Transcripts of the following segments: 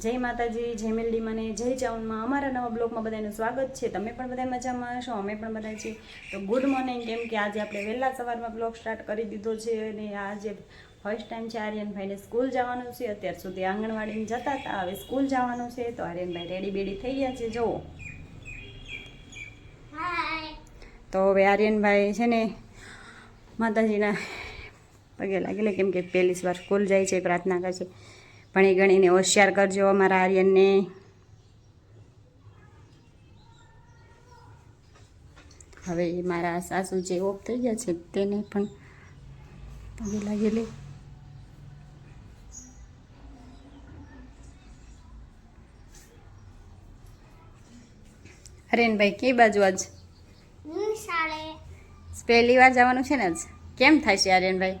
જય માતાજી, જય મેલડી મને જય ચાઉનમાં. અમારા નવા બ્લોગમાં બધાનું સ્વાગત છે. તમે પણ બધા મજામાં છો અમે પણ બધા છીએ. તો ગુડ મોર્નિંગ કેમ કે આજે આપણે વહેલા સવારમાં બ્લોગ સ્ટાર્ટ કરી દીધો છે અને આજે ફર્સ્ટ ટાઈમ છે આર્યનભાઈને સ્કૂલ જવાનું છે. અત્યાર સુધી આંગણવાડીમાં જતા હતા. હવે સ્કૂલ જવાનું છે. તો આર્યનભાઈ રેડી બેડી થઈ ગયા છે. જુઓ. તો હવે આર્યનભાઈ છે ને માતાજીના પગે લાગેલા. કેમ કે પહેલી વાર સ્કૂલ જાય છે, પ્રાર્થના કરશે ભણી ગણીને હોશિયાર કરજો અમારા આર્યનને. હવે મારા સાસુ જે ઓફ થઈ ગયા છે તેને પણ પગે લાગેલી હરેનભાઈ કઈ બાજુ આજ? પહેલી વાર જવાનું છે ને આજ? કેમ થાય છે આર્યનભાઈ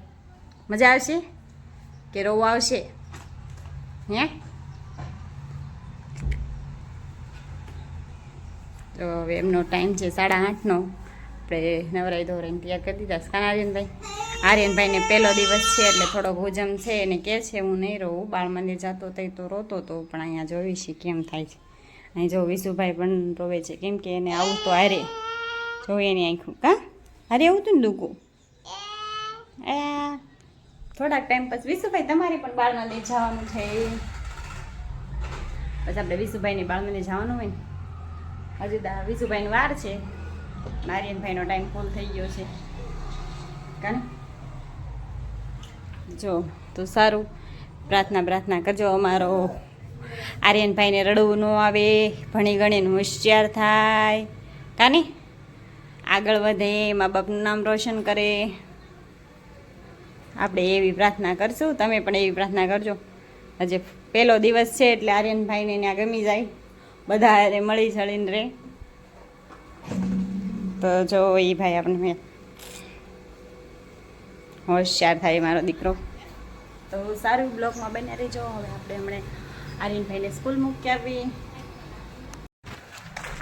મજા આવશે? કે રોવું આવશે? હે તો હવે એમનો ટાઈમ છે સાડા આઠનો. આપણે નવરાઈ ધોરાઈને તૈયાર કરી દીધા. કાન આર્યનભાઈ આર્યનભાઈને પહેલો દિવસ છે એટલે થોડોક ભોજન છે એને કહે છે, હું નહીં રહું. બાળ મંદિર જતો તઈ તો રોતો હતો પણ અહીંયા જોઈ છે કેમ થાય છે? અહીં જો વિશુભાઈ પણ રોવે છે. કેમ કે એને આવું તો હારે જોઈએ એની આંખું કા? હારે આવું તું ને દુકું? એ થોડાક ટાઈમ પછી વિશુભાઈ તમારે પણ બાળ મંદિર જવાનું છે પછી આપણે વિશુભાઈની બાળ મંદિર જવાનું હોય ને. હજુ વિશુભાઈની વાર છે. નારિયનભાઈનો ટાઈમ ફૂલ થઈ ગયો છે. કાને? જો, તો સારું. પ્રાર્થના પ્રાર્થના કરજો અમારો. આર્યનભાઈને રડવું ન આવે, ભણી ગણીને હોશિયાર થાય. કાને? આગળ વધે, મા બાપનું નામ રોશન કરે. આપણે એવી પ્રાર્થના કરશું. તમે પણ એવી પ્રાર્થના કરજો. આજે પહેલો દિવસ છે એટલે આર્યનભાઈને ત્યાં ગમી જાય. બધા હારે મળી ચડીને રહે. તો જો એ ભાઈ આપણને હોશિયાર થાય મારો દીકરો. તો સારું બ્લોકમાં બન્યા રહેજો. હવે આપણે હમણે આર્યનભાઈને સ્કૂલ મૂકી આવી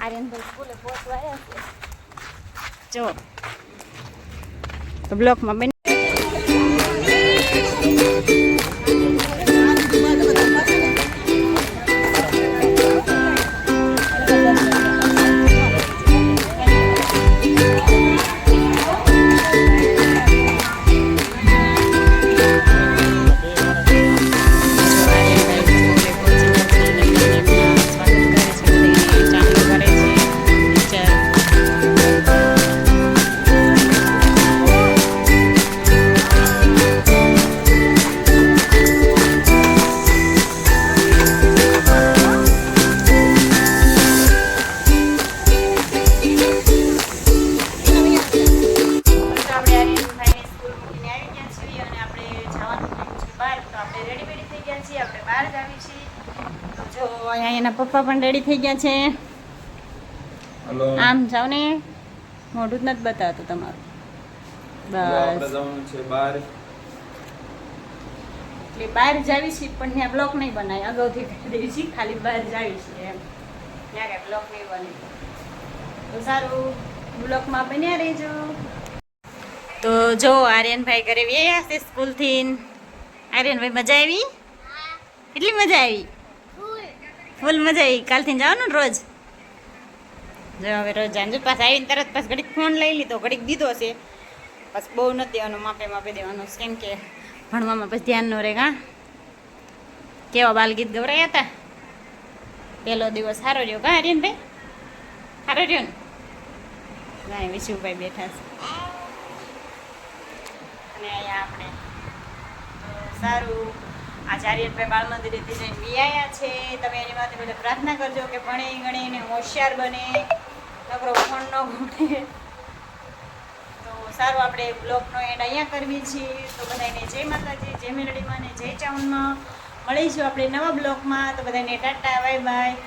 આર્યનભાઈ સ્કૂલે પહોંચવા આવ્યા છે. જો. તો બ્લોકમાં બની થઈ ગયા છીએ આપણે બહાર જ આવી છીએ જો અહીંયા એના પપ્પા પણ રેડી થઈ ગયા છે. આમ જાઓ ને મોઢું જ નથી બતાવતું તમારું. બસ. બહાર. એટલે બહાર જાવી છીએ પણ ત્યાં બ્લોક નહીં બનાય. અગાઉથી કહી દઈએ છીએ ખાલી બહાર જાવી છીએ એમ. ત્યાં કાંઈ બ્લોક નહીં બને. તો સારું બ્લોકમાં બન્યા રહેજો. તો જો આર્યનભાઈ ઘરે વ્યાયા છે સ્કૂલથી આર્યનભાઈ મજા આવી? કેટલી મજા આવી? ફૂલ મજા આવી. કાલથી જવાનું રોજ? જો હવે રોજ જાંજુ પાસે આવીને તરત પાસ ઘડીક ફોન લઈ લીધો, ઘડીક દીધો છે. બસ બહુ નથી દેવાનો માપે માપે દેવાનું. કેમ કે ભણવામાં પછી ધ્યાન ન રહે, હા? કેવા બાલગીત ગવરાયા હતા? પહેલો દિવસ સારો રહ્યો કાં આર્યનભાઈ સારો રહ્યો ને? ના વિશુભાઈ બેઠા છે. અને અહીંયા આપણે સારું આચાર્યભાઈ બાળ મંદિરેથી જે વિયાયા છે. તમે એની માટે બધા પ્રાર્થના કરજો કે ભણી ગણીને હોશિયાર બને. નકરો ફોન ન ઘૂટે તો સારું, આપણે બ્લોગનો એન્ડ અહીંયા કરવી છીએ. તો બધાને જય માતાજી, જય મેરડીમાં ને જય ચાઉનમાં મળીશું આપણે નવા બ્લોગમાં તો બધાને ટાટા બાય બાય